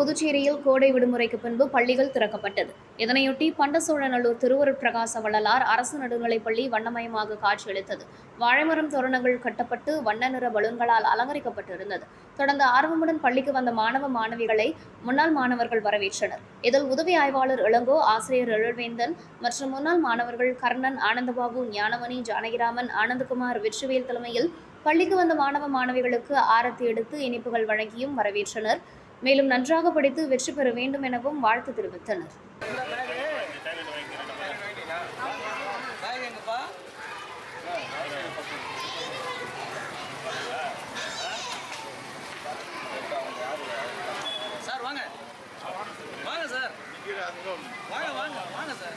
புதுச்சேரியில் கோடை விடுமுறைக்கு பின்பு பள்ளிகள் திறக்கப்பட்டது. இதனையொட்டி பண்டசோழநல்லூர் திருவருட்பிரகாச வள்ளலார் அரசு நடுநிலைப்பள்ளி வண்ணமயமாக காட்சியளித்தது. வாழைமரம் தோரணங்கள் கட்டப்பட்டு வண்ண நிற பலூன்களால் அலங்கரிக்கப்பட்டிருந்தது. தொடர்ந்து ஆர்வமுடன் பள்ளிக்கு வந்த மாணவ மாணவிகளை முன்னாள் மாணவர்கள் வரவேற்றனர். இதில் உதவி ஆய்வாளர் இளங்கோ ஆசிரியர் எழுவேந்தன் மற்றும் முன்னாள் மாணவர்கள் கர்ணன் ஆனந்தபாபு ஞானமணி ஜானகிராமன் ஆனந்தகுமார் வெற்றிவேல் தலைமையில் பள்ளிக்கு வந்த மாணவ மாணவிகளுக்கு ஆரத்தி எடுத்து இனிப்புகள் வழங்கியும் வரவேற்றனர். மேலும் நன்றாக படித்து வெற்றி பெற வேண்டும் எனவும் வாழ்த்து தெரிவித்தனர். வாங்க. வாங்க சார். வாங்க வாங்க வாங்க சார்.